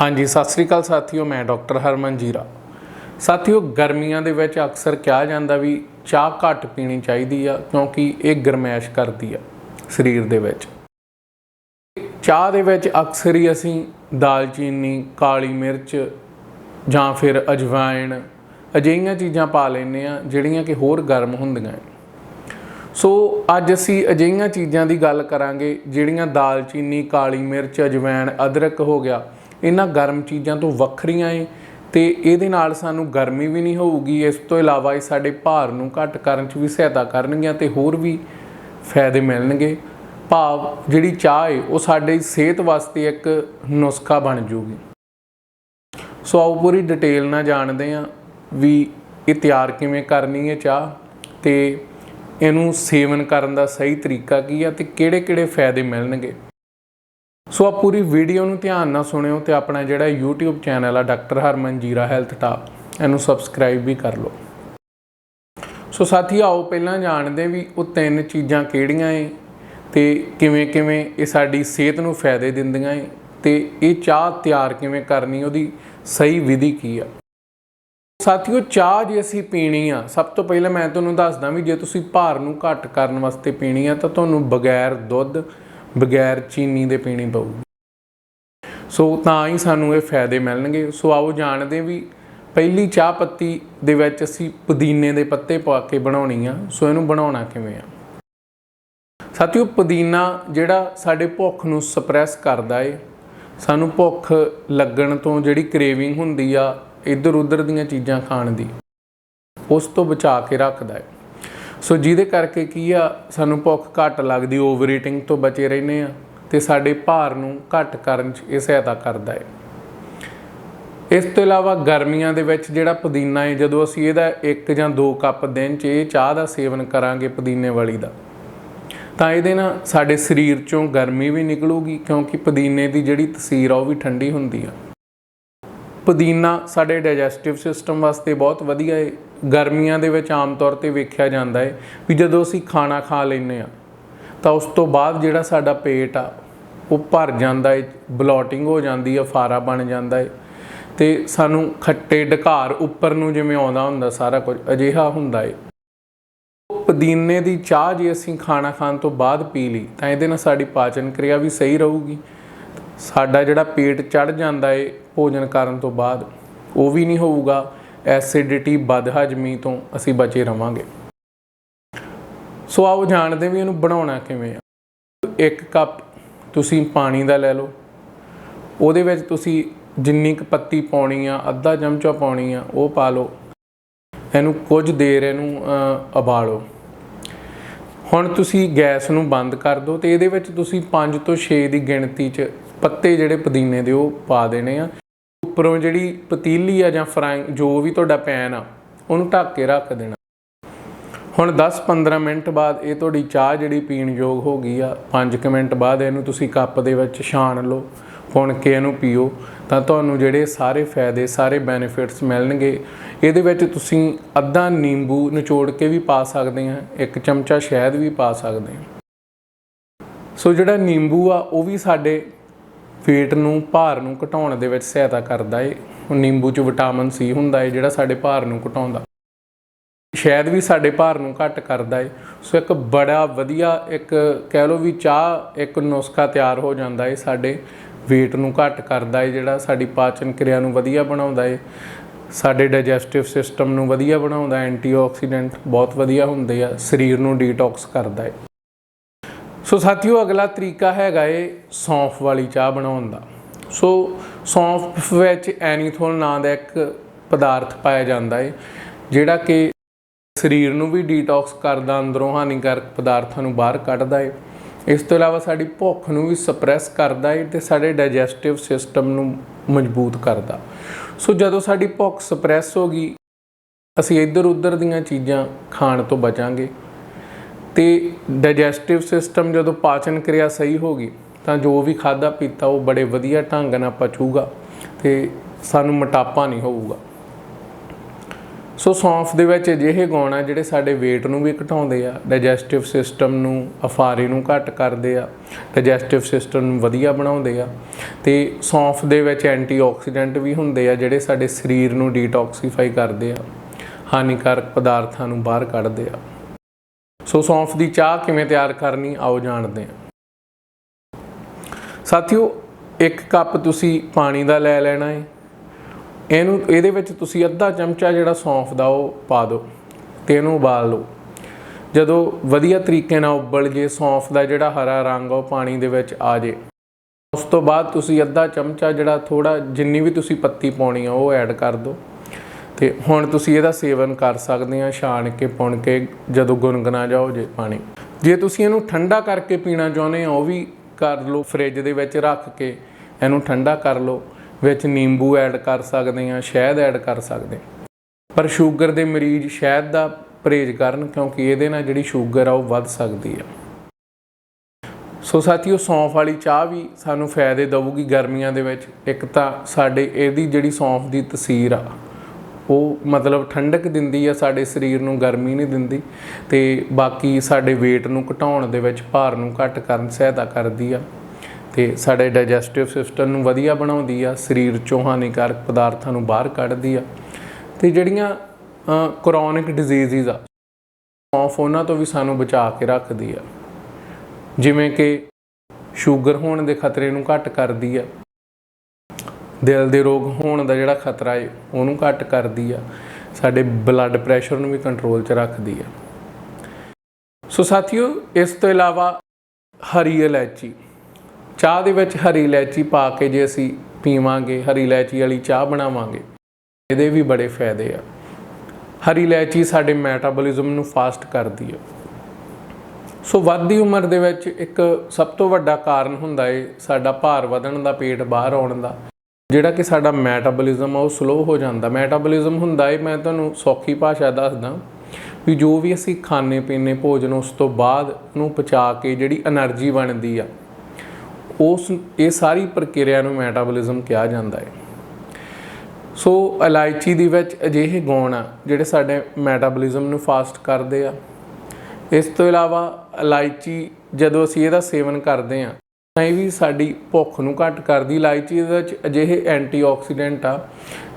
ਹਾਂਜੀ, ਸਤਿ ਸ੍ਰੀ ਅਕਾਲ ਸਾਥੀਓ, ਮੈਂ ਡਾਕਟਰ ਹਰਮਨ ਜੀਰਾ। ਸਾਥੀਓ, ਗਰਮੀਆਂ ਦੇ ਵਿੱਚ ਅਕਸਰ ਕਿਹਾ ਜਾਂਦਾ ਵੀ ਚਾਹ ਘੱਟ ਪੀਣੀ ਚਾਹੀਦੀ ਆ, ਕਿਉਂਕਿ ਇਹ ਗਰਮੈਸ਼ ਕਰਦੀ ਆ ਸਰੀਰ ਦੇ ਵਿੱਚ। ਚਾਹ ਦੇ ਵਿੱਚ ਅਕਸਰ ਹੀ ਅਸੀਂ ਦਾਲਚੀਨੀ, ਕਾਲੀ ਮਿਰਚ ਜਾਂ ਫਿਰ ਅਜਵਾਇਣ ਅਜਿਹੀਆਂ ਚੀਜ਼ਾਂ ਪਾ ਲੈਂਦੇ ਆ ਜਿਹੜੀਆਂ ਕਿ ਹੋਰ ਗਰਮ ਹੁੰਦੀਆਂ ਹੈ ਸੋ, ਅੱਜ ਅਸੀਂ ਅਜਿਹੀਆਂ ਚੀਜ਼ਾਂ ਦੀ ਗੱਲ ਕਰਾਂਗੇ, ਜਿਹੜੀਆਂ ਦਾਲਚੀਨੀ, ਕਾਲੀ ਮਿਰਚ, ਅਜਵਾਇਣ, ਅਦਰਕ ਹੋ ਗਿਆ ਇਹਨਾਂ ਗਰਮ ਚੀਜ਼ਾਂ ਤੋਂ ਵੱਖਰੀਆਂ ਏ ਤੇ ਇਹਦੇ ਨਾਲ ਸਾਨੂੰ ਗਰਮੀ ਵੀ ਨਹੀਂ ਹੋਊਗੀ, ਇਸ ਤੋਂ ਇਲਾਵਾ ਇਹ ਸਾਡੇ ਭਾਰ ਨੂੰ ਘੱਟ ਕਰਨ 'ਚ ਵੀ ਸਹਾਇਤਾ ਕਰਨਗੀਆਂ ਤੇ ਹੋਰ ਵੀ ਫਾਇਦੇ ਮਿਲਣਗੇ। ਭਾਵ ਜਿਹੜੀ ਚਾਹ ਏ, ਉਹ ਸਾਡੇ ਸਿਹਤ ਵਾਸਤੇ ਇੱਕ ਨੁਸਖਾ ਬਣ ਜੂਗੀ। ਸੋ ਆਓ ਪੂਰੀ ਡਿਟੇਲ ਨਾਲ ਜਾਣਦੇ ਹਾਂ ਵੀ ਇਹ ਤਿਆਰ ਕਿਵੇਂ ਕਰਨੀ ਹੈ ਚਾਹ ਤੇ ਇਹਨੂੰ ਸੇਵਨ ਕਰਨ ਦਾ ਸਹੀ ਤਰੀਕਾ ਕੀ ਆ ਤੇ ਕਿਹੜੇ-ਕਿਹੜੇ ਫਾਇਦੇ ਮਿਲਣਗੇ। ਸੋ ਆ ਪੂਰੀ ਵੀਡੀਓ ਨੂੰ ਧਿਆਨ ਨਾਲ ਸੁਣਿਓ ਤੇ ਆਪਣਾ ਜਿਹੜਾ YouTube ਚੈਨਲ ਆ, doctor Harman Jeera health top, ਇਹਨੂੰ ਸਬਸਕ੍ਰਾਈਬ ਵੀ ਕਰ ਲਓ। ਸੋ ਸਾਥੀ ਆਓ, ਪਹਿਲਾਂ ਜਾਣਦੇ ਵੀ ਉਹ ਤਿੰਨ ਚੀਜ਼ਾਂ ਕਿਹੜੀਆਂ ਏ ਤੇ ਕਿਵੇਂ-ਕਿਵੇਂ ਇਹ ਸਾਡੀ ਸਿਹਤ ਨੂੰ ਫਾਇਦੇ ਦਿੰਦੀਆਂ ਏ ਤੇ ਇਹ ਚਾਹ ਤਿਆਰ ਕਿਵੇਂ ਕਰਨੀ, ਉਹਦੀ ਸਹੀ ਵਿਧੀ ਕੀ ਆ। ਸਾਥੀਓ ਚਾਹ ਜੇ ਅਸੀਂ ਪੀਣੀ ਆ, ਸਭ ਤੋਂ ਪਹਿਲਾਂ ਮੈਂ ਤੁਹਾਨੂੰ ਦੱਸਦਾ ਵੀ ਜੇ ਤੁਸੀਂ ਭਾਰ ਨੂੰ ਘੱਟ ਕਰਨ ਵਾਸਤੇ ਪੀਣੀ ਆ ਤਾਂ ਤੁਹਾਨੂੰ ਬਗੈਰ ਦੁੱਧ ਬਗੈਰ ਚੀਨੀ ਦੇ ਪੀਣੀ ਪਊਗੀ ਸੋ ਤਾਂ ਹੀ ਸਾਨੂੰ ਇਹ ਫਾਇਦੇ ਮਿਲਣਗੇ। ਸੋ ਆਓ ਜਾਣਦੇ ਵੀ ਪਹਿਲੀ ਚਾਹ ਪੱਤੀ ਦੇ ਵਿੱਚ ਅਸੀਂ ਪੁਦੀਨੇ ਦੇ ਪੱਤੇ ਪਾ ਕੇ ਬਣਾਉਣੀ ਆ। ਸੋ ਇਹਨੂੰ ਬਣਾਉਣਾ ਕਿਵੇਂ ਆ? ਸਾਥੀਓ, ਪੁਦੀਨਾ ਜਿਹੜਾ ਸਾਡੇ ਭੁੱਖ ਨੂੰ ਸਪਰੈਸ ਕਰਦਾ ਏ, ਸਾਨੂੰ ਭੁੱਖ ਲੱਗਣ ਤੋਂ ਜਿਹੜੀ ਕ੍ਰੇਵਿੰਗ ਹੁੰਦੀ ਆ ਇੱਧਰ ਉੱਧਰ ਦੀਆਂ ਚੀਜ਼ਾਂ ਖਾਣ ਦੀ, ਉਸ ਤੋਂ ਬਚਾ ਕੇ ਰੱਖਦਾ ਹੈ ਸੋ ਜਿਹਦੇ ਕਰਕੇ ਕੀ ਆ, ਸਾਨੂੰ ਭੁੱਖ ਘੱਟ ਲੱਗਦੀ ਓਵਰ ਈਟਿੰਗ ਤੋਂ ਬਚੇ ਰਹਿੰਦੇ ਆ ਤੇ ਸਾਡੇ ਭਾਰ ਨੂੰ ਘੱਟ ਕਰਨ 'ਚ ਇਹ ਸਹਾਇਤਾ ਕਰਦਾ ਹੈ। ਇਸ ਤੋਂ ਇਲਾਵਾ ਗਰਮੀਆਂ ਦੇ ਵਿੱਚ ਜਿਹੜਾ ਪੁਦੀਨਾ ਹੈ, ਜਦੋਂ ਅਸੀਂ ਇਹਦਾ ਇੱਕ ਜਾਂ ਦੋ ਕੱਪ ਦਿਨ 'ਚ ਇਹ ਚਾਹ ਦਾ ਸੇਵਨ ਕਰਾਂਗੇ ਪੁਦੀਨੇ ਵਾਲੀ ਦਾ, ਤਾਂ ਇਹਦੇ ਨਾਲ ਸਾਡੇ ਸਰੀਰ 'ਚੋਂ ਗਰਮੀ ਵੀ ਨਿਕਲੂਗੀ ਕਿਉਂਕਿ ਪੁਦੀਨੇ ਦੀ ਜਿਹੜੀ ਤਸੀਰ ਆ, ਉਹ ਵੀ ਠੰਡੀ ਹੁੰਦੀ ਆ। ਪੁਦੀਨਾ ਸਾਡੇ ਡਾਈਜੈਸਟਿਵ ਸਿਸਟਮ ਵਾਸਤੇ ਬਹੁਤ ਵਧੀਆ ਹੈ। ਗਰਮੀਆਂ ਦੇ ਵਿੱਚ ਆਮ ਤੌਰ ਤੇ ਵੇਖਿਆ ਜਾਂਦਾ ਹੈ ਵੀ ਜਦੋਂ ਅਸੀਂ ਖਾਣਾ ਖਾ ਲੈਂਦੇ ਆ ਤਾਂ ਉਸ ਤੋਂ ਬਾਅਦ ਜਿਹੜਾ ਸਾਡਾ ਪੇਟ ਆ, ਉਹ ਭਰ ਜਾਂਦਾ ਹੈ, ਬਲੋਟਿੰਗ ਹੋ ਜਾਂਦੀ ਹੈ, ਫਾਰਾ ਬਣ ਜਾਂਦਾ ਹੈ। ਤੇ ਸਾਨੂੰ ਖੱਟੇ ਢਕਾਰ ਉੱਪਰ ਨੂੰ ਜਿਵੇਂ ਆਉਂਦਾ ਹੁੰਦਾ ਸਾਰਾ ਕੁਝ, ਅਜਿਹਾ ਹੁੰਦਾ ਹੈ। ਪੁਦੀਨੇ ਦੀ ਚਾਹ ਜੇ ਅਸੀਂ ਖਾਣਾ ਖਾਣ ਤੋਂ ਬਾਅਦ ਪੀ ਲਈ, ਤਾਂ ਇਹਦੇ ਨਾਲ ਸਾਡੀ ਪਾਚਨ ਕਿਰਿਆ ਵੀ ਸਹੀ ਰਹੂਗੀ। ਸਾਡਾ ਜਿਹੜਾ ਪੇਟ ਚੜ ਜਾਂਦਾ ਏ ਭੋਜਨ ਕਰਨ ਤੋਂ ਬਾਅਦ, ਉਹ ਵੀ ਨਹੀਂ ਹੋਊਗਾ। ਐਸਿਡਿਟੀ ਬਦਹਜਮੀ ਤੋਂ ਅਸੀਂ ਬਚੇ ਰਵਾਂਗੇ। ਸੋ ਆਓ ਜਾਣਦੇ ਵੀ ਇਹਨੂੰ ਬਣਾਉਣਾ ਕਿਵੇਂ ਆ। ਇੱਕ ਕੱਪ ਤੁਸੀਂ ਪਾਣੀ ਦਾ ਲੈ ਲਓ। ਉਹਦੇ ਵਿੱਚ ਤੁਸੀਂ ਜਿੰਨੀ ਕੁ ਪੱਤੀ ਪਾਉਣੀ ਆ, ਅੱਧਾ ਚਮਚਾ ਪਾਉਣੀ ਆ, ਉਹ ਪਾ ਲਓ। ਇਹਨੂੰ ਕੁਝ ਦੇਰ ਇਹਨੂੰ ਉਬਾਲੋ। ਹੁਣ ਤੁਸੀਂ ਗੈਸ ਨੂੰ ਬੰਦ ਕਰ ਦਿਓ ਤੇ ਇਹਦੇ ਵਿੱਚ ਤੁਸੀਂ 5 ਤੋਂ 6 ਦੀ ਗਿਣਤੀ 'ਚ ਪੱਤੇ ਜਿਹੜੇ ਪੁਦੀਨੇ ਦੇ ਉਹ ਪਾ ਦੇਣੇ ਆ। ਉੱਪਰੋਂ ਜਿਹੜੀ ਪਤੀਲੀ ਆ ਜਾਂ ਫਰਾਈਂਗ ਜੋ ਵੀ ਤੁਹਾਡਾ ਪੈਨ ਆ, ਉਹਨੂੰ ਢੱਕ ਕੇ ਰੱਖ ਦੇਣਾ। ਹੁਣ 10-15 ਮਿੰਟ ਬਾਅਦ ਇਹ ਤੁਹਾਡੀ ਚਾਹ ਜਿਹੜੀ ਪੀਣ ਯੋਗ ਹੋ ਗਈ ਆ 5 ਮਿੰਟ ਬਾਅਦ ਇਹਨੂੰ ਤੁਸੀਂ ਕੱਪ ਦੇ ਵਿੱਚ ਛਾਣ ਲਓ, ਪੁਣ ਕੇ ਇਹਨੂੰ ਪੀਓ, ਤਾਂ ਤੁਹਾਨੂੰ ਜਿਹੜੇ ਸਾਰੇ ਫਾਇਦੇ, ਸਾਰੇ ਬੈਨੀਫਿਟਸ ਮਿਲਣਗੇ। ਇਹਦੇ ਵਿੱਚ ਤੁਸੀਂ ਅੱਧਾ ਨਿੰਬੂ ਨਿਚੋੜ ਕੇ ਵੀ ਪਾ ਸਕਦੇ ਆ, ਇੱਕ ਚਮਚਾ ਸ਼ਹਿਦ ਵੀ ਪਾ ਸਕਦੇ ਆ। ਸੋ ਜਿਹੜਾ ਨਿੰਬੂ ਆ, ਉਹ ਵੀ ਸਾਡੇ ਪੇਟ ਨੂੰ, ਭਾਰ ਨੂੰ ਘਟਾਉਣ ਦੇ ਵਿੱਚ ਸਹਾਇਤਾ ਕਰਦਾ ਏ। ਨਿੰਬੂ 'ਚ ਵਿਟਾਮਿਨ ਸੀ ਹੁੰਦਾ ਏ, ਜਿਹੜਾ ਸਾਡੇ ਭਾਰ ਨੂੰ ਘਟਾਉਂਦਾ। ਸ਼ਾਇਦ ਵੀ ਸਾਡੇ ਭਾਰ ਨੂੰ ਘੱਟ ਕਰਦਾ ਏ। ਸੋ ਇੱਕ ਬੜਾ ਵਧੀਆ ਇੱਕ ਕਹਿ ਲਓ ਵੀ ਚਾਹ, ਇੱਕ ਨੁਸਖਾ ਤਿਆਰ ਹੋ ਜਾਂਦਾ ਏ ਸਾਡੇ weight ਨੂੰ ਘੱਟ ਕਰਦਾ ਏ, ਜਿਹੜਾ ਸਾਡੀ ਪਾਚਨ ਕਿਰਿਆ ਨੂੰ ਵਧੀਆ ਬਣਾਉਂਦਾ ਏ। ਸਾਡੇ ਡਾਈਜੈਸਟਿਵ ਸਿਸਟਮ ਨੂੰ ਵਧੀਆ ਬਣਾਉਂਦਾ ਐਂਟੀਆਕਸੀਡੈਂਟ ਬਹੁਤ ਵਧੀਆ ਹੁੰਦੇ ਆ, ਸਰੀਰ ਨੂੰ ਡੀਟੌਕਸ ਕਰਦਾ ਏ। ਸੋ ਸਾਥੀਓ, ਅਗਲਾ ਤਰੀਕਾ ਹੈਗਾ ਏ ਸੌਂਫ ਵਾਲੀ ਚਾਹ ਬਣਾਉਣ ਦਾ। ਸੋ ਸੌਂਫ ਵਿੱਚ ਐਨੀਥੋਲ ਨਾਂ ਦਾ ਇੱਕ ਪਦਾਰਥ ਪਾਇਆ ਜਾਂਦਾ ਏ, ਜਿਹੜਾ ਕਿ ਸਰੀਰ ਨੂੰ ਵੀ ਡੀਟੌਕਸ ਕਰਦਾ, ਅੰਦਰੋਂ ਹਾਨੀਕਾਰਕ ਪਦਾਰਥਾਂ ਨੂੰ ਬਾਹਰ ਕੱਢਦਾ ਏ। ਇਸ ਤੋਂ ਇਲਾਵਾ ਸਾਡੀ ਭੁੱਖ ਨੂੰ ਵੀ ਸਪਰੈਸ ਕਰਦਾ ਏ ਤੇ ਸਾਡੇ ਡਾਈਜੈਸਟਿਵ ਸਿਸਟਮ ਨੂੰ ਮਜ਼ਬੂਤ ਕਰਦਾ। ਸੋ ਜਦੋਂ ਸਾਡੀ ਭੁੱਖ ਸਪਰੈਸ ਹੋ ਗਈ, ਅਸੀਂ ਇੱਧਰ ਉੱਧਰ ਦੀਆਂ ਚੀਜ਼ਾਂ ਖਾਣ ਤੋਂ ਬਚਾਂਗੇ। ਤੇ ਡਾਈਜੈਸਟਿਵ ਸਿਸਟਮ ਜਦੋਂ ਪਾਚਨ ਕਿਰਿਆ ਸਹੀ ਹੋ ਗਈ, ਤਾਂ ਜੋ ਵੀ ਖਾਦਾ ਪੀਤਾ ਉਹ ਬੜੇ ਵਧੀਆ ਢੰਗ ਨਾਲ ਪਚੂਗਾ ਤੇ ਸਾਨੂੰ ਮੋਟਾਪਾ ਨਹੀਂ ਹੋਊਗਾ। ਸੋ ਸੌਂਫ ਦੇ ਵਿੱਚ ਅਜਿਹੇ ਗੁਣ ਆ ਜਿਹੜੇ ਸਾਡੇ weight ਨੂੰ ਵੀ ਘਟਾਉਂਦੇ ਆ ਡਾਈਜੈਸਟਿਵ ਸਿਸਟਮ ਨੂੰ, ਅਫਾਰੇ ਨੂੰ ਘੱਟ ਕਰਦੇ ਆ ਡਾਈਜੈਸਟਿਵ ਸਿਸਟਮ ਨੂੰ ਵਧੀਆ ਬਣਾਉਂਦੇ ਆ ਤੇ ਸੌਂਫ ਦੇ ਵਿੱਚ ਐਂਟੀਆਕਸੀਡੈਂਟ ਵੀ ਹੁੰਦੇ ਆ ਜਿਹੜੇ ਸਾਡੇ ਸਰੀਰ ਨੂੰ ਡੀਟੌਕਸੀਫਾਈ ਕਰਦੇ ਆ, ਹਾਨੀਕਾਰਕ ਪਦਾਰਥਾਂ ਨੂੰ ਬਾਹਰ ਕੱਢਦੇ ਆ। ਸੋ ਸੌਂਫ ਦੀ ਚਾਹ ਕਿਵੇਂ ਤਿਆਰ ਕਰਨੀ, ਆਓ ਜਾਣਦੇ ਹਾਂ। ਸਾਥੀਓ, ਇੱਕ ਕੱਪ ਤੁਸੀਂ ਪਾਣੀ ਦਾ ਲੈ ਲੈਣਾ ਹੈ ਇਹਨੂੰ, ਇਹਦੇ ਵਿੱਚ ਤੁਸੀਂ ਅੱਧਾ ਚਮਚਾ ਜਿਹੜਾ ਸੌਂਫ ਦਾ ਉਹ ਪਾ ਦਿਓ ਤੇ ਇਹਨੂੰ ਉਬਾਲ ਲਓ। ਜਦੋਂ ਵਧੀਆ ਤਰੀਕੇ ਨਾਲ ਉਬਲ ਜੇ, ਸੌਂਫ ਦਾ ਜਿਹੜਾ ਹਰਾ ਰੰਗ ਆ, ਉਹ ਪਾਣੀ ਦੇ ਵਿੱਚ ਆ ਜੇ। ਉਸ ਤੋਂ ਬਾਅਦ ਤੁਸੀਂ ਅੱਧਾ ਚਮਚਾ ਜਿਹੜਾ ਥੋੜਾ ਜਿੰਨੀ ਵੀ ਤੁਸੀਂ ਪੱਤੀ ਪਾਉਣੀ ਆ, ਉਹ ਐਡ ਕਰ ਦਿਓ। ਤੇ ਹੁਣ ਤੁਸੀਂ ਇਹਦਾ ਸੇਵਨ ਕਰ ਸਕਦੇ ਆ, ਛਾਣ ਕੇ, ਪੁਣ ਕੇ, ਜਦੋਂ ਗੁਨਗੁਨਾ ਜਾਓ ਜੇ ਪਾਣੀ। ਜੇ ਤੁਸੀਂ ਇਹਨੂੰ ਠੰਡਾ ਕਰਕੇ ਪੀਣਾ ਚਾਹੁੰਦੇ ਆ, ਉਹ ਵੀ ਕਰ ਲਓ, ਫ੍ਰਿਜ ਦੇ ਵਿੱਚ ਰੱਖ ਕੇ ਇਹਨੂੰ ਠੰਡਾ ਕਰ ਲਓ, ਵਿੱਚ ਨਿੰਬੂ ਐਡ ਕਰ ਸਕਦੇ ਆ, ਸ਼ਹਿਦ ਐਡ ਕਰ ਸਕਦੇ ਪਰ ਸ਼ੂਗਰ ਦੇ ਮਰੀਜ਼ ਸ਼ਹਿਦ ਦਾ ਪਰਹੇਜ਼ ਕਰਨ, ਕਿਉਂਕਿ ਇਹਦੇ ਨਾਲ ਜਿਹੜੀ ਸ਼ੂਗਰ ਆ, ਉਹ ਵੱਧ ਸਕਦੀ ਆ। ਸੋ ਸਾਥੀਓ, ਸੌਂਫ ਵਾਲੀ ਚਾਹ ਵੀ ਸਾਨੂੰ ਫਾਇਦੇ ਦੇਊਗੀ ਗਰਮੀਆਂ ਦੇ ਵਿੱਚ। ਇੱਕ ਤਾਂ ਸਾਡੇ, ਇਹਦੀ ਜਿਹੜੀ ਸੌਂਫ ਦੀ ਤਸੀਰ ਆ ਉਹ ਮਤਲਬ ਠੰਡਕ ਦਿੰਦੀ ਆ, ਸਾਡੇ ਸਰੀਰ ਨੂੰ ਗਰਮੀ ਨਹੀਂ ਦਿੰਦੀ ਤੇ ਬਾਕੀ ਸਾਡੇ weight ਨੂੰ ਘਟਾਉਣ ਦੇ ਵਿੱਚ ਭਾਰ ਨੂੰ ਘੱਟ ਕਰਨ, ਸਹਾਇਤਾ ਕਰਦੀ ਆ ਤੇ ਸਾਡੇ ਡਾਈਜੈਸਟਿਵ ਸਿਸਟਮ ਨੂੰ ਵਧੀਆ ਬਣਾਉਂਦੀ ਆ, ਸਰੀਰ ਚੋਂ ਹਾਨੀਕਾਰਕ ਪਦਾਰਥਾਂ ਨੂੰ ਬਾਹਰ ਕੱਢਦੀ ਆ ਤੇ ਜਿਹੜੀਆਂ ਕਰੋਨਿਕ ਡਿਜ਼ੀਜ਼ਸ ਆ ਸੌਂਫ ਉਹਨਾਂ ਤੋਂ ਵੀ ਸਾਨੂੰ ਬਚਾ ਕੇ ਰੱਖਦੀ ਆ। ਜਿਵੇਂ ਕਿ ਸ਼ੂਗਰ ਹੋਣ ਦੇ ਖਤਰੇ ਨੂੰ ਘੱਟ ਕਰਦੀ ਆ ਦਿਲ ਦੇ ਰੋਗ ਹੋਣ ਦਾ ਜਿਹੜਾ ਖਤਰਾ ਹੈ ਉਹਨੂੰ ਘੱਟ ਕਰਦੀ ਆ। ਸਾਡੇ ਬਲੱਡ ਪ੍ਰੈਸ਼ਰ ਨੂੰ ਵੀ ਕੰਟਰੋਲ 'ਚ ਰੱਖਦੀ ਆ। ਸੋ ਸਾਥੀਓ, ਇਸ ਤੋਂ ਇਲਾਵਾ ਹਰੀ ਇਲਾਇਚੀ। ਚਾਹ ਦੇ ਵਿੱਚ ਹਰੀ ਇਲਾਇਚੀ ਪਾ ਕੇ ਜੇ ਅਸੀਂ ਪੀਵਾਂਗੇ, ਹਰੀ ਇਲਾਇਚੀ ਵਾਲੀ ਚਾਹ ਬਣਾਵਾਂਗੇ, ਇਹਦੇ ਵੀ ਬੜੇ ਫਾਇਦੇ ਆ। ਹਰੀ ਇਲਾਇਚੀ ਸਾਡੇ ਮੈਟਾਬੋਲਿਜ਼ਮ ਨੂੰ ਫਾਸਟ ਕਰਦੀ ਆ। ਸੋ ਵੱਧਦੀ ਉਮਰ ਦੇ ਵਿੱਚ ਇੱਕ ਸਭ ਤੋਂ ਵੱਡਾ ਕਾਰਨ ਹੁੰਦਾ ਏ, ਸਾਡਾ ਭਾਰ ਵਧਣ ਦਾ, ਪੇਟ ਬਾਹਰ ਆਉਣ ਦਾ। ਜਿਹੜਾ ਕਿ ਸਾਡਾ ਮੈਟਾਬੋਲਿਜ਼ਮ ਆ, ਉਹ ਸਲੋ ਹੋ ਜਾਂਦਾ। ਮੈਟਾਬੋਲਿਜ਼ਮ ਹੁੰਦਾ ਹੈ ਮੈਂ ਤੁਹਾਨੂੰ ਸੌਖੀ ਭਾਸ਼ਾ ਦੱਸਦਾ ਵੀ ਜੋ ਵੀ ਅਸੀਂ ਖਾਣੇ ਪੀਣੇ, ਭੋਜਨ, ਉਸ ਤੋਂ ਬਾਅਦ ਨੂੰ ਪਚਾ ਕੇ ਜਿਹੜੀ એનર્ਜੀ ਬਣਦੀ ਆ, ਉਸ, ਇਹ ਸਾਰੀ ਪ੍ਰਕਿਰਿਆ ਨੂੰ ਮੈਟਾਬੋਲਿਜ਼ਮ ਕਿਹਾ ਜਾਂਦਾ ਹੈ ਸੋ ਇਲਾਇਚੀ ਦੇ ਵਿੱਚ ਅਜਿਹੇ ਗੁਣ ਆ, ਜਿਹੜੇ ਸਾਡੇ ਮੈਟਾਬੋਲਿਜ਼ਮ ਨੂੰ ਫਾਸਟ ਕਰਦੇ ਆ। ਇਸ ਤੋਂ ਇਲਾਵਾ ਇਲਾਇਚੀ, ਜਦੋਂ ਅਸੀਂ ਇਹਦਾ ਸੇਵਨ ਕਰਦੇ ਆ ਇਹ ਵੀ ਸਾਡੀ ਭੁੱਖ ਨੂੰ ਘੱਟ ਕਰਦੀ, ਇਲਾਇਚੀ ਦੇ ਵਿੱਚ ਅਜਿਹੇ ਐਂਟੀਆਕਸੀਡੈਂਟ ਆ,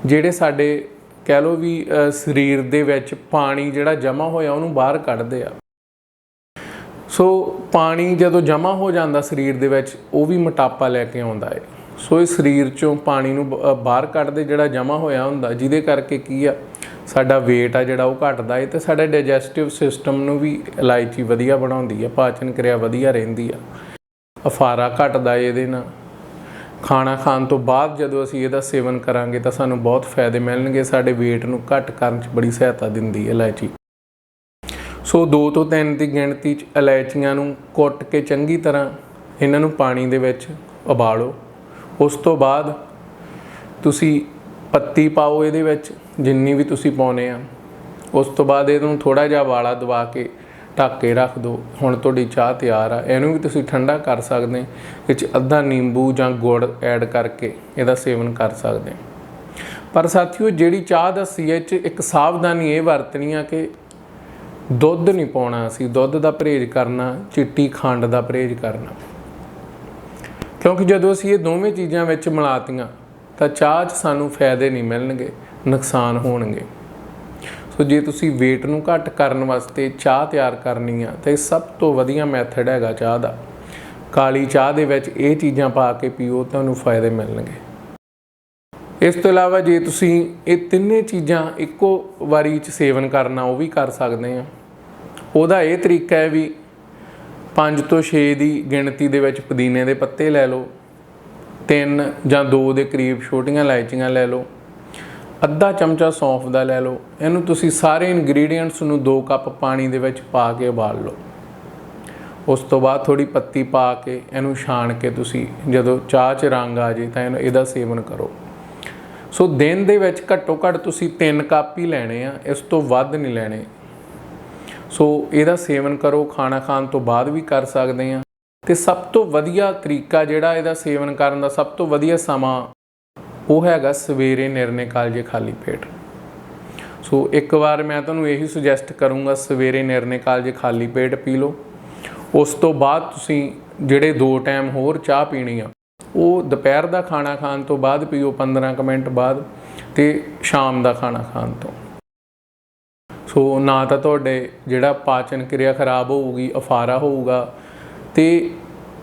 ਜਿਹੜੇ ਸਾਡੇ ਕਹਿ ਲਓ ਵੀ ਸਰੀਰ ਦੇ ਵਿੱਚ ਪਾਣੀ ਜਿਹੜਾ ਜਮਾ ਹੋਇਆ ਉਹਨੂੰ ਬਾਹਰ ਕੱਢਦੇ ਆ। ਸੋ ਪਾਣੀ ਜਦੋਂ ਜਮਾ ਹੋ ਜਾਂਦਾ ਸਰੀਰ ਦੇ ਵਿੱਚ, ਉਹ ਵੀ ਮੋਟਾਪਾ ਲੈ ਕੇ ਆਉਂਦਾ ਹੈ ਸੋ ਇਹ ਸਰੀਰ ਚੋਂ ਪਾਣੀ ਨੂੰ ਬ- ਬਾਹਰ ਕੱਢਦੇ ਜਿਹੜਾ ਜਮਾ ਹੋਇਆ ਹੁੰਦਾ, ਜਿਹਦੇ ਕਰਕੇ ਕੀ ਆ, ਸਾਡਾ weight ਆ ਜਿਹੜਾ ਉਹ ਘਟਦਾ ਹੈ ਤੇ ਸਾਡਾ ਡਾਈਜੈਸਟਿਵ ਸਿਸਟਮ ਨੂੰ ਵੀ ਇਲਾਇਚੀ ਵਧੀਆ ਬਣਾਉਂਦੀ ਆ, ਪਾਚਨ ਕਿਰਿਆ ਵਧੀਆ ਰਹਿੰਦੀ ਆ। ਅਫਾਰਾ ਘਟਦਾ ਹੈ ਇਹਦੇ ਨਾਲ। ਖਾਣਾ ਖਾਣ ਤੋਂ ਬਾਅਦ ਜਦੋਂ ਅਸੀਂ ਇਹਦਾ ਸੇਵਨ ਕਰਾਂਗੇ ਤਾਂ ਸਾਨੂੰ ਬਹੁਤ ਫਾਇਦੇ ਮਿਲਣਗੇ। ਸਾਡੇ weight ਨੂੰ ਘੱਟ ਕਰਨ 'ਚ ਬੜੀ ਸਹਾਇਤਾ ਦਿੰਦੀ ਹੈ ਇਲਾਇਚੀ। ਸੋ 2 ਤੋਂ 3 ਦੀ ਗਿਣਤੀ 'ਚ ਇਲਾਇਚੀਆਂ ਨੂੰ ਕੁੱਟ ਕੇ ਚੰਗੀ ਤਰ੍ਹਾਂ ਇਹਨਾਂ ਨੂੰ ਪਾਣੀ ਦੇ ਵਿੱਚ ਉਬਾਲੋ। ਉਸ ਤੋਂ ਬਾਅਦ ਤੁਸੀਂ ਪੱਤੀ ਪਾਓ ਇਹਦੇ ਵਿੱਚ, ਜਿੰਨੀ ਵੀ ਤੁਸੀਂ ਪਾਉਨੇ ਆ। ਉਸ ਤੋਂ ਬਾਅਦ ਇਹਨੂੰ ਥੋੜਾ ਜਿਹਾ ਵਾਲਾ ਦਵਾ ਕੇ ਢੱਕ ਕੇ ਰੱਖ ਦਿਓ ਹੁਣ ਤੁਹਾਡੀ ਚਾਹ ਤਿਆਰ ਆ, ਇਹਨੂੰ ਵੀ ਤੁਸੀਂ ਠੰਡਾ ਕਰ ਸਕਦੇ ਇਹ 'ਚ ਅੱਧਾ ਨਿੰਬੂ ਜਾਂ ਗੁੜ ਐਡ ਕਰਕੇ ਇਹਦਾ ਸੇਵਨ ਕਰ ਸਕਦੇ। ਪਰ ਸਾਥੀਓ, ਜਿਹੜੀ ਚਾਹ ਦੱਸੀ ਹੈ 'ਚ ਇੱਕ ਸਾਵਧਾਨੀ ਇਹ ਵਰਤਣੀ ਆ ਕਿ ਦੁੱਧ ਨਹੀਂ ਪਾਉਣਾ ਅਸੀਂ, ਦੁੱਧ ਦਾ ਪਰਹੇਜ਼ ਕਰਨਾ, ਚਿੱਟੀ ਖੰਡ ਦਾ ਪਰਹੇਜ਼ ਕਰਨਾ। ਕਿਉਂਕਿ ਜਦੋਂ ਅਸੀਂ ਇਹ ਦੋਵੇਂ ਚੀਜ਼ਾਂ ਵਿੱਚ ਮਿਲਾਤੀਆਂ, ਤਾਂ ਚਾਹ 'ਚ ਸਾਨੂੰ ਫਾਇਦੇ ਨਹੀਂ ਮਿਲਣਗੇ, ਨੁਕਸਾਨ ਹੋਣਗੇ। ਸੋ ਜੇ ਤੁਸੀਂ weight ਨੂੰ ਘੱਟ ਕਰਨ ਵਾਸਤੇ ਚਾਹ ਤਿਆਰ ਕਰਨੀ ਆ, ਤਾਂ ਇਹ ਸਭ ਤੋਂ ਵਧੀਆ ਮੈਥਡ ਹੈਗਾ ਚਾਹ ਦਾ। ਕਾਲੀ ਚਾਹ ਦੇ ਵਿੱਚ ਇਹ ਚੀਜ਼ਾਂ ਪਾ ਕੇ ਪੀਓ, ਤੁਹਾਨੂੰ ਫਾਇਦੇ ਮਿਲਣਗੇ। ਇਸ ਤੋਂ ਇਲਾਵਾ ਜੇ ਤੁਸੀਂ ਇਹ ਤਿੰਨੇ ਚੀਜ਼ਾਂ ਇੱਕੋ ਵਾਰੀ 'ਚ ਸੇਵਨ ਕਰਨਾ, ਉਹ ਵੀ ਕਰ ਸਕਦੇ ਆ। ਉਹਦਾ ਇਹ ਤਰੀਕਾ ਹੈ ਵੀ 5 ਤੋਂ 6 ਦੀ ਗਿਣਤੀ ਦੇ ਵਿੱਚ ਪੁਦੀਨੇ ਦੇ ਪੱਤੇ ਲੈ ਲਓ 3 ਜਾਂ 2 ਦੇ ਕਰੀਬ ਛੋਟੀਆਂ ਇਲਾਇਚੀਆਂ ਲੈ ਲਓ ਅੱਧਾ ਚਮਚਾ ਸੌਂਫ ਦਾ ਲੈ ਲਓ। ਇਹਨੂੰ ਤੁਸੀਂ ਸਾਰੇ ਇਨਗਰੀਡੀਅੰਟਸ ਨੂੰ 2 ਕੱਪ ਪਾਣੀ ਦੇ ਵਿੱਚ ਪਾ ਕੇ ਉਬਾਲ ਲਓ। ਉਸ ਤੋਂ ਬਾਅਦ ਥੋੜੀ ਪੱਤੀ ਪਾ ਕੇ ਇਹਨੂੰ ਛਾਣ ਕੇ ਤੁਸੀਂ ਜਦੋਂ ਚਾਹ 'ਚ ਰੰਗ ਆ ਜੇ ਤਾਂ ਇਹਨੂੰ ਇਹਦਾ ਸੇਵਨ ਕਰੋ। ਸੋ ਦਿਨ ਦੇ ਵਿੱਚ ਘੱਟੋ ਘੱਟ ਤੁਸੀਂ 3 ਕੱਪ ਹੀ ਲੈਣੇ ਆ, ਇਸ ਤੋਂ ਵੱਧ ਨਹੀਂ ਲੈਣੇ। ਸੋ ਇਹਦਾ ਸੇਵਨ ਕਰੋ, ਖਾਣਾ ਖਾਣ ਤੋਂ ਬਾਅਦ ਵੀ ਕਰ ਸਕਦੇ ਆ। ਤੇ ਸਭ ਤੋਂ ਵਧੀਆ ਤਰੀਕਾ ਜਿਹੜਾ ਇਹਦਾ ਸੇਵਨ ਕਰਨ ਦਾ, ਸਭ ਤੋਂ ਵਧੀਆ ਸਮਾਂ ਉਹ ਹੈਗਾ ਸਵੇਰੇ ਨਿਰਣੇ ਕਾਲਜੇ ਖਾਲੀ ਪੇਟ। ਸੋ ਇੱਕ ਵਾਰ ਮੈਂ ਤੁਹਾਨੂੰ ਇਹੀ ਸੁਜੈਸਟ ਕਰੂੰਗਾ, ਸਵੇਰੇ ਨਿਰਨੇ ਕਾਲਜ ਖਾਲੀ ਪੇਟ ਪੀ ਲਓ। ਉਸ ਤੋਂ ਬਾਅਦ ਤੁਸੀਂ ਜਿਹੜੇ ਦੋ ਟਾਈਮ ਹੋਰ ਚਾਹ ਪੀਣੀ ਆ, ਉਹ ਦੁਪਹਿਰ ਦਾ ਖਾਣਾ ਖਾਣ ਤੋਂ ਬਾਅਦ ਪੀਓ 15 ਕੁ ਮਿੰਟ ਬਾਅਦ ਤੇ ਸ਼ਾਮ ਦਾ ਖਾਣਾ ਖਾਣ ਤੋਂ। ਸੋ ਨਾ ਤਾਂ ਤੁਹਾਡੇ ਜਿਹੜਾ ਪਾਚਨ ਕਿਰਿਆ ਖਰਾਬ ਹੋਊਗੀ, ਅਫਾਰਾ ਹੋਊਗਾ ਤੇ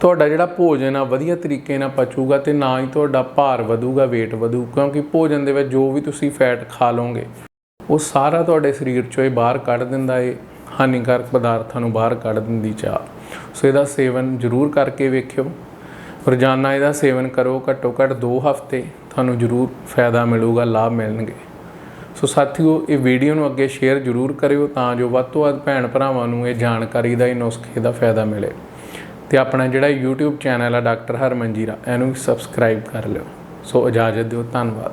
ਤੁਹਾਡਾ ਜਿਹੜਾ ਭੋਜਨ ਆ, ਵਧੀਆ ਤਰੀਕੇ ਨਾਲ ਪਚੂਗਾ ਤੇ ਨਾ ਹੀ ਤੁਹਾਡਾ ਭਾਰ ਵਧੂਗਾ, weight ਵਧੂ ਕਿਉਂਕਿ ਭੋਜਨ ਦੇ ਵਿੱਚ ਜੋ ਵੀ ਤੁਸੀਂ ਫੈਟ ਖਾ ਲਓਗੇ, ਉਹ ਸਾਰਾ ਤੁਹਾਡੇ ਸਰੀਰ ਚੋਂ ਇਹ ਬਾਹਰ ਕੱਢ ਦਿੰਦਾ ਏ, ਹਾਨੀਕਾਰਕ ਪਦਾਰਥਾਂ ਨੂੰ ਬਾਹਰ ਕੱਢ ਦਿੰਦੀ ਚਾਹ। ਸੋ ਇਹਦਾ ਸੇਵਨ ਜ਼ਰੂਰ ਕਰਕੇ ਵੇਖਿਓ। ਰੋਜ਼ਾਨਾ ਇਹਦਾ ਸੇਵਨ ਕਰੋ, ਘੱਟੋ ਘੱਟ 2 ਹਫ਼ਤੇ ਤੁਹਾਨੂੰ ਜ਼ਰੂਰ ਫਾਇਦਾ ਮਿਲੂਗਾ, ਲਾਭ ਮਿਲਣਗੇ। ਸੋ ਸਾਥੀਓ, ਇਹ ਵੀਡੀਓ ਨੂੰ ਅੱਗੇ ਸ਼ੇਅਰ ਜ਼ਰੂਰ ਕਰਿਓ ਤਾਂ ਜੋ ਵੱਧ ਤੋਂ ਵੱਧ ਭੈਣ ਭਰਾਵਾਂ ਨੂੰ ਇਹ ਜਾਣਕਾਰੀ ਦਾ, ਇਹ ਨੁਸਖੇ ਦਾ ਫਾਇਦਾ ਮਿਲੇ। ਤੇ ਆਪਣਾ ਜਿਹੜਾ YouTube ਚੈਨਲ ਆ ਡਾਕਟਰ ਹਰਮਨਜੀਰਾ, ਇਹਨੂੰ ਵੀ ਸਬਸਕ੍ਰਾਈਬ ਕਰ ਲਿਓ। ਸੋ ਇਜਾਜ਼ਤ ਦਿਓ, ਧੰਨਵਾਦ।